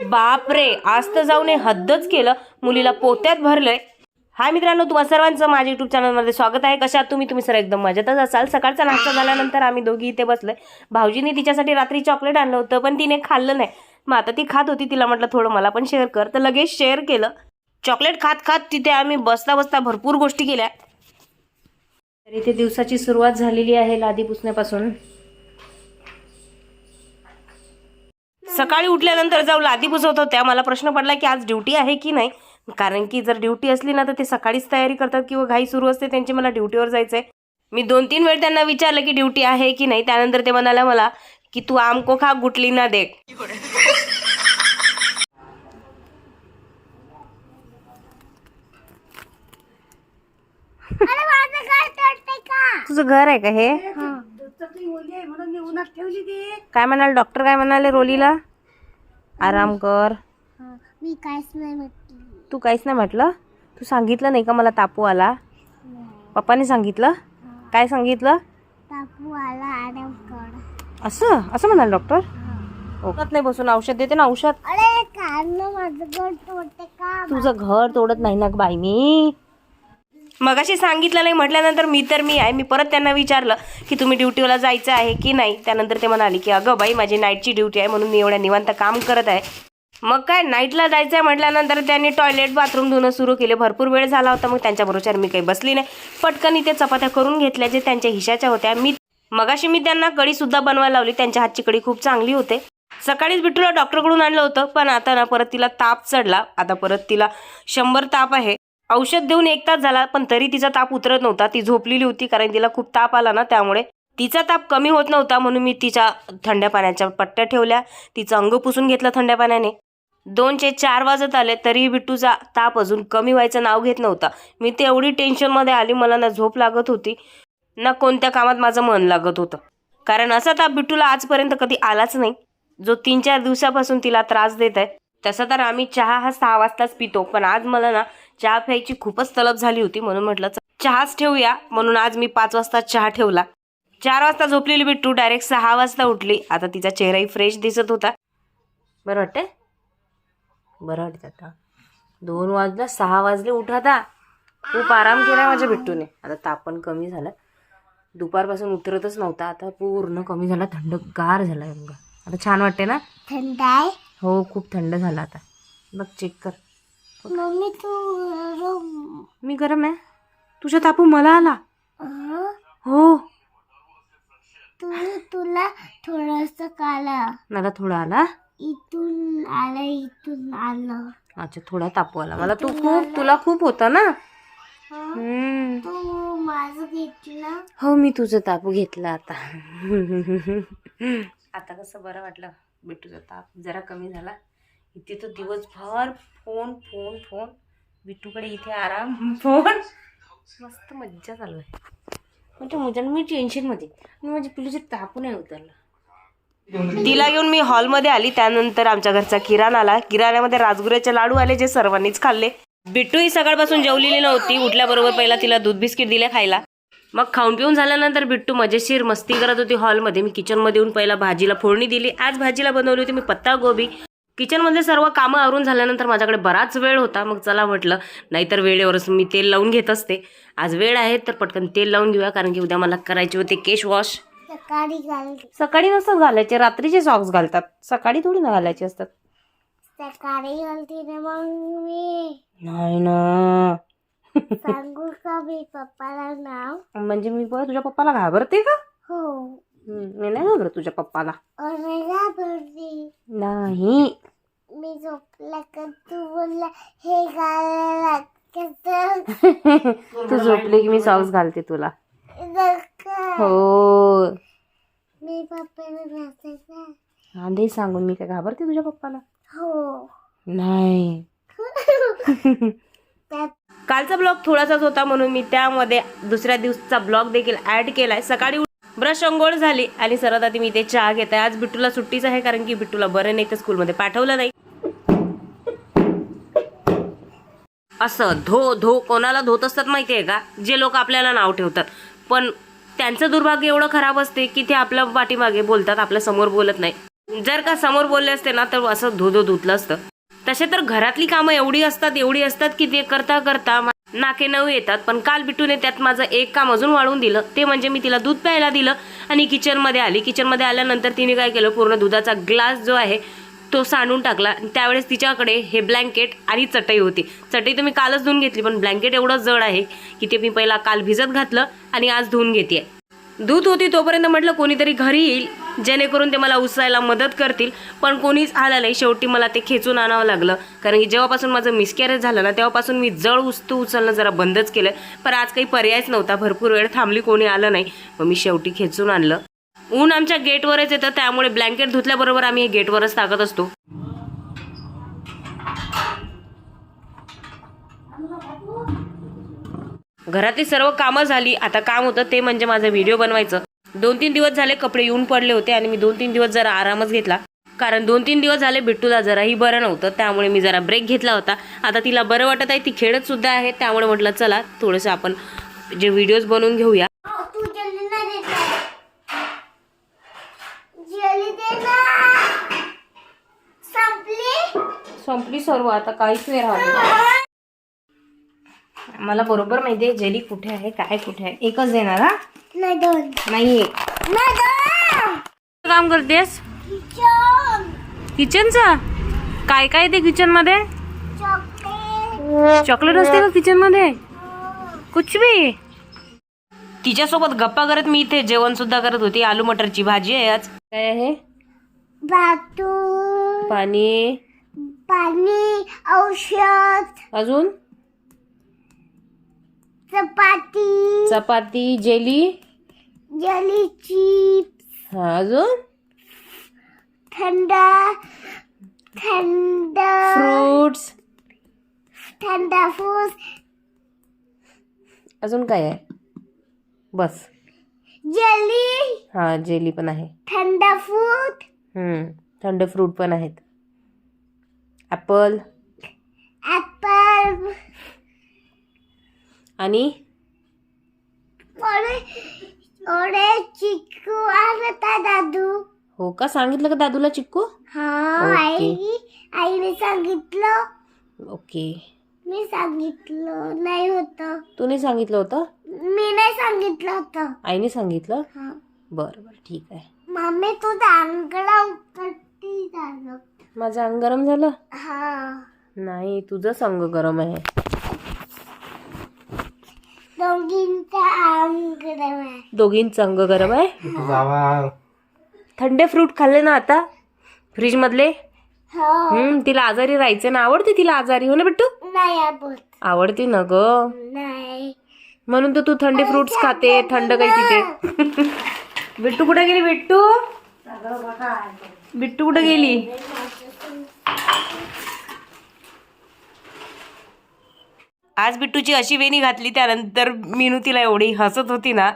बापरे आज तर जाऊन हे हद्दच केलं. मुलीला पोत्यात भरलंय. हाय मित्रांनो तुम्हा सर्वांचं माझ्या युट्यूब चॅनलमध्ये स्वागत आहे. कशा तुम्ही? तुम्ही सर एकदम मजेतच असाल. सकाळचा नाश्ता झाल्यानंतर आम्ही दोघी इथे बसलोय. भाऊजीने तिच्यासाठी रात्री चॉकलेट आणलं होतं पण तिने खाल्लं नाही. मग आता ती खात होती. तिला म्हटलं थोडं मला पण शेअर कर. तर लगेच शेअर केलं. चॉकलेट खात खात तिथे आम्ही बसता बसता भरपूर गोष्टी केल्या. तर इथे दिवसाची सुरुवात झालेली आहे लादी पुसण्यापासून. सकाळी उठल्यानंतर जाऊ लादी पुसवत. होत्या मला प्रश्न पडला की आज ड्युटी आहे की नाही? कारण की जर ड्युटी असली ना तर ते सकाळीच तयारी करतात किंवा घाई सुरू असते. त्यांची मला ड्युटीवर जायचंय. मी दोन तीन वेळ त्यांना विचारलं की ड्युटी आहे की नाही? त्यानंतर ते म्हणाला मला की तू आमको खा गुटली ना देख. तुझं घर आहे का हे. काय म्हणाल डॉक्टर? काय म्हणाले रोलीला? आराम कर. मी काहीच नाही म्हटलं. तू काहीच नाही म्हटलं? तू सांगितलं नाही का मला तापू आला पप्पाने सांगितलं? काय सांगितलं? तापू आला आराम कर. असं? असं म्हणाल डॉक्टर? ओळखत नाही बसून औषध देते ना औषध. अरे कारण माझं घर तोडते का? तुझं घर तोडत नाही ना बाई मी. मगाशी सांगितलं नाही म्हटल्यानंतर मी तर मी आहे. मी परत त्यांना विचारलं की तुम्ही ड्युटीला जायचं आहे की नाही? त्यानंतर ते म्हणाले की अगं बाई माझी नाईटची ड्युटी आहे म्हणून मी एवढ्या निवांत काम करत आहे. मग काय नाईटला जायचं आहे म्हटल्यानंतर त्यांनी टॉयलेट बाथरूम धुणं सुरू केले. भरपूर वेळ झाला होता मग त्यांच्याबरोबर मी काही बसली नाही. पटकन इथे चपात्या करून घेतल्या जे त्यांच्या हिशाच्या होत्या. मी मगाशी मी त्यांना कडीसुद्धा बनवायला लावली. त्यांच्या हातची कढी खूप चांगली होते. सकाळीच बिट्टूला डॉक्टरकडून आणलं होतं पण आता ना परत तिला ताप चढला. आता परत तिला शंभर ताप आहे. औषध देऊन एक तास झाला पण तरी तिचा ताप उतरत नव्हता. ती झोपलेली होती कारण तिला खूप ताप आला ना त्यामुळे तिचा ताप कमी होत नव्हता म्हणून मी तिच्या थंड्या पाण्याच्या पट्ट्या ठेवल्या. तिचं अंग पुसून घेतलं थंड्या पाण्याने. दोनचे चार वाजत आले तरी बिट्टूचा ताप अजून कमी व्हायचं नाव घेत नव्हता. मी ते एवढी टेन्शनमध्ये आली मला ना झोप लागत होती. ना कोणत्या कामात माझं मन लागत होतं. कारण असा ताप बिट्टूला आजपर्यंत कधी आलाच नाही. जो तीन चार दिवसापासून तिला त्रास देत आहे तसं तर आम्ही चहा हा सहा वाजताच पितो पण आज मला ना चहा प्यायची खूपच तलब झाली होती म्हणून म्हटलं चहाच ठेवूया. म्हणून आज मी पाच वाजता चहा ठेवला. चार वाजता झोपलेली बिट्टू डायरेक्ट सहा वाजता उठली. आता तिचा चेहराही फ्रेश दिसत होता. बरं वाटतंय? बरं वाटतं आता. दोन वाजता सहा वाजले उठ आता. खूप आराम केला माझ्या बिट्टूने. आता तापण कमी झाला. दुपारपासून उतरतच नव्हता. आता पूर्ण कमी झाला. थंडगार झाला आता छान वाटते ना? थंड आहे. हो खूप थंड झाला आता. बघ चेक कर. मम्मी तू गरम. मी गरम आहे? तुझ्या तापू मला आला? हो. तू तुला थोडस काला मला थोडा आला इथून आलं इथून आलं. अच्छा थोडा तापू आला. मला तू खूप तुला खूप होता ना? हं? हम्म. तू माझं घेतलं? हो मी तुझं तापू घेतला आता. आता कसं बरं वाटलं? बिट्टूचा ताप जरा कमी झाला. इथे तो दिवसभर फोन फोन फोन. बिट्टूकडे इथे आराम फोन. मस्त मज्जा चालू आहे. म्हणजे मुजान मी टेन्शनमध्ये आणि माझी पिलूचे तापू नाही उतरला. तिला घेऊन मी हॉलमध्ये आली. त्यानंतर आमच्या घरचा किराणा आला. किराण्यामध्ये राजगुऱ्याचे लाडू आले जे सर्वांनीच खाल्ले. बिट्टू ही सकाळपासून जेवलेली नव्हती. उठल्याबरोबर पहिला तिला दूध बिस्किट दिले खायला. मग खाऊन पिऊन झाल्यानंतर बिट्टू मजेशीर मस्ती करत होती हॉलमध्ये. मी किचनमध्ये येऊन पहिला भाजीला फोडणी दिली. आज भाजीला बनवली होती मी पत्ता गोबी. किचनमधले सर्व कामं आवरून झाल्यानंतर माझ्याकडे बराच वेळ होता. मग चला म्हटलं नाहीतर वेळेवरच मी तेल लावून घेत असते. आज वेळ आहे तर पटकन तेल लावून घेऊया कारण की उद्या मला करायचे होते केश वॉश. सकाळी घाल सकाळी नसतात घालायचे रात्रीचे सॉक्स घालतात. सकाळी थोडी ना घालायचे असतात. सकाळी घालते ना मग मी नाही ना. सांगू का मी पप्पाला नाव? म्हणजे मी पण तुझ्या पप्पाला घाबरते का? हो. हम्म, मी नाही घाबरत तुझ्या पप्पाला. नाही. मी झोपला का? तू बोलला हे घालायला कसं तू झोपली की मी सॉक्स घालते तुला. नका. हो. मी पप्पाला घासायचा हा दे सांगून मी काय घाबरते तुझ्या पप्पाला. हो. नाही. त्यात कालचा ब्लॉग थोडासाच होता म्हणून मी त्यामध्ये दुसऱ्या दिवसाचा ब्लॉग देखील ऍड केलाय. सकाळी ब्रश अंघोळ झाली आणि सरत आधी मी ते चहा घेत. आहे आज बिट्टूला सुट्टीच आहे कारण की बिट्टूला बरं नाही तर स्कूलमध्ये पाठवलं नाही. असं धो धो कोणाला धोत असतात माहिती आहे का? जे लोक आपल्याला नाव ठेवतात. पण त्यांचं दुर्भाग्य एवढं खराब असते की ते आपल्या पाठीमागे बोलतात आपल्यासमोर बोलत नाही. जर का समोर बोलले असते ना तर असं धोधो धुतलं असतं. तसे तर घरातली कामं एवढी असतात एवढी असतात की ते करता करता नाके नऊ येतात. पण काल बिटूने त्यात माझं एक काम अजून वाढवून दिलं. ते म्हणजे मी तिला दूध प्यायला दिलं आणि किचनमध्ये आली. किचनमध्ये आल्यानंतर तिने काय केलं? पूर्ण दुधाचा ग्लास जो आहे तो सांडून टाकला. त्यावेळेस तिच्याकडे हे ब्लँकेट आणि चटई होती. चटई तुम्ही कालच धुवून घेतली पण ब्लँकेट एवढं जड आहे की ते मी पहिला काल भिजत घातलं आणि आज धुवून घेते दूध होती तोपर्यंत म्हटलं कोणीतरी घरी येईल. जेणेकरून ते मला उचलायला मदत करतील. पण कोणीच आलं नाही. शेवटी मला ते खेचून आणावं लागलं. कारण की जेव्हापासून माझं मिसकॅरेज झालं ना तेव्हापासून मी जळ वस्तू उचलणं जरा बंदच केलं पण आज काही पर्यायच नव्हता. भरपूर वेळ थांबली कोणी आलं नाही. मग मी शेवटी खेचून आणलं. ऊन आमच्या गेटवरच येतं. त्यामुळे ब्लँकेट धुतल्याबरोबर आम्ही हे गेटवरच टाकत असतो. घरातली सर्व कामं झाली. आता काम होतं ते म्हणजे माझं व्हिडिओ बनवायचं. दोन तीन दिवस झाले कपडे येऊन पडले होते आणि मी दोन तीन दिवस जरा आरामच घेतला. कारण दोन तीन दिवस झाले बिट्टूला जराही बरं नव्हतं त्यामुळे मी जरा ब्रेक घेतला होता. आता तिला बरं वाटत आहे ती खेळत सुद्धा आहे त्यामुळे म्हटलं चला थोडंसं आपण जे व्हिडिओज बनवून घेऊया. संपली? सर्व आता काहीच नाही राहिलं. मला बरोबर माहिती आहे जेली कुठे आहे काय कुठे आहे? एकच देणार हा? नाही दोन. नाही एक. नाही दोन. काम करतेस? किचन. किचनचं? काय काय ते किचनमध्ये चॉकलेट. चॉकलेट असते का किचनमध्ये कुछ भी तिच्यासोबत गप्पा करत मी इथे जेवण सुद्धा करत होती. आलू मटरची भाजी आहे आज. काय आहे? बातू पाणी. पाणी औषध. अजून? चपाती. चपाती जेली. Jelly chips. हा अजून? थंड थंड. फ्रुट्स. थंड फूस अजून काय आहे? बस. जली. हा जेली पण आहे. थंड फूड हम्म थंड फ्रूट पण आहेत. ॲपल. ऍपल आणि? ओरे ओरे चिकू आणता दादू. हो का? सांगितलं का दादूला चिक्कू? हा. आई आईने सांगितलं. ओके. मी सांगितलं नाही होत. तूने सांगितलं होतं? मी नाही सांगितलं होतं. आईने सांगितलं? हा. बरं बरं ठीक आहे. मम्मी तुझा अंगडा कट्टी झालं. माझं अंग गरम झालं? हा. नाही तुझंच अंग गरम आहे. दोघींचा अंगडा आहे. दोघींचं अंग गरम आहे? थंडे फ्रूट खाल्ले ना आता? फ्रीज मधले? हो. हम्म तिला आजारी राहायचं ना. आवडते तिला आजारी हो ना बिट्टू? नाही आवडते. ना ग. नाही. म्हणून तर तू थंडे फ्रुट्स खाते थंड काही पिते. बिट्टू कुठे गेली बिट्टू? बिट्टू कुठे गेली? आज बिट्टूची अशी वेणी घातली त्यानंतर मीनू तिला एवढी हसत होती ना.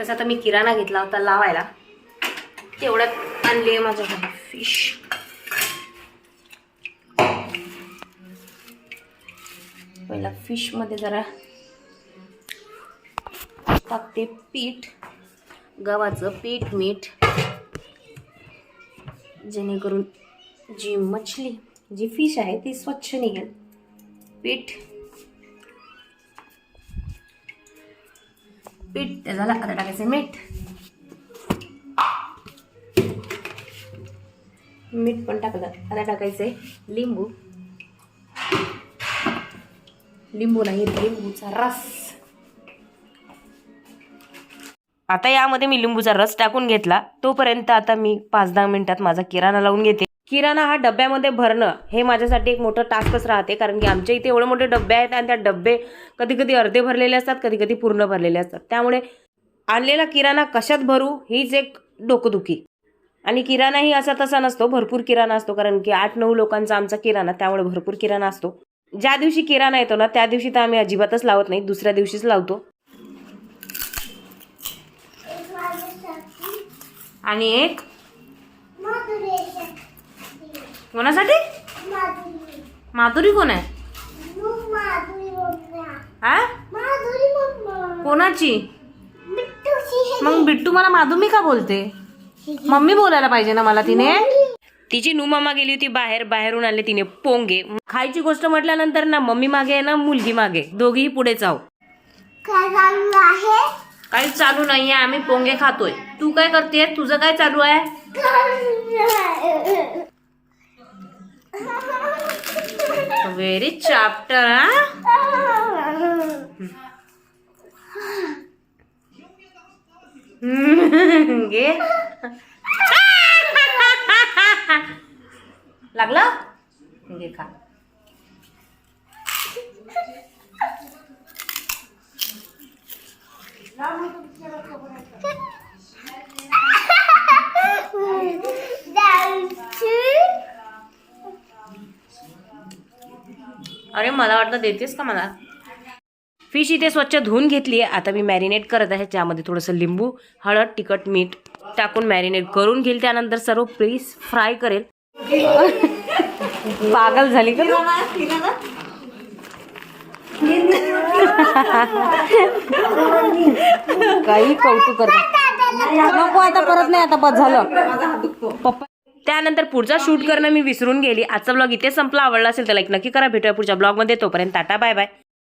तसा तर मी किराणा घेतला होता लावायला. तेवढ्यात आणली आहे माझ्याकडे. फिश पहिला फिशमध्ये जरा टाकते पीठ. गव्हाचं पीठ मीठ. जेणेकरून जी मछली जी फिश आहे ती स्वच्छ निघेल. पीठ. पीठ ते झालं आता टाकायचं मीठ. मीठ पण टाकलं. आता टाकायचंय लिंबू. लिंबू नाही लिंबूचा रस. आता यामध्ये मी लिंबूचा रस टाकून घेतला. तोपर्यंत आता मी पाच दहा मिनिटात माझा किराणा लावून घेते. किराणा हा डब्यामध्ये भरणं हे माझ्यासाठी एक मोठं टास्कच राहते. कारण की आमच्या इथे एवढे मोठे डबे आहेत आणि त्या डबे कधी कधी अर्धे भरलेले असतात कधी कधी पूर्ण भरलेले असतात. त्यामुळे आणलेला किराणा कशात भरू हीच एक डोकंदुखी. आणि किराणाही असा तसा नसतो भरपूर किराणा असतो. कारण की आठ नऊ लोकांचा आमचा किराणा त्यामुळे भरपूर किराणा असतो. ज्या दिवशी किराणा येतो ना त्या दिवशी तर आम्ही अजिबातच लावत नाही दुसऱ्या दिवशीच लावतो. आणि एक माधुरी कोणासाठी? माधुरी माधुरी कोण आहे? तू माधुरी मम्मा हा? माधुरी मम्मा कोणाची? बिट्टूची मग बिट्टू मला माधुमी का बोलते? मम्मी बोलायला पाहिजे ना मला तिने. तिची नू मामा गेली होती बाहेर बाहेरून आले तिने पोंगे. खायची गोष्ट म्हटल्यानंतर ना मम्मी मागे आहे ना मुलगी मागे. दोघीही चालू आहे काही चालू नाहीये आम्ही पोंगे खातोय. तू काय करतेय? तुझं काय चालू आहे? व्हेरी चाप्टर हा हम्म, घे लागलं? घे खा. अरे मला वाटलं देतेस का मला? फिश इथे स्वच्छ धुवून घेतली आहे. आता मी मॅरिनेट करत आहे. ज्यामध्ये थोडंसं लिंबू हळद तिखट मीठ टाकून मॅरिनेट करून घेईल. त्यानंतर सर्व प्लीज फ्राय करेल. पागल झाली का? काही कौतुक करत नको आता परत नाही. आता बस झालं. पप्पा त्यानंतर पुढचा शूट करणं मी विसरून गेली. आजचा ब्लॉग इथे संपला. आवडला असेल तर लाईक नक्की करा. भेटूया पुढच्या ब्लॉगमध्ये तोपर्यंत टाटा बाय बाय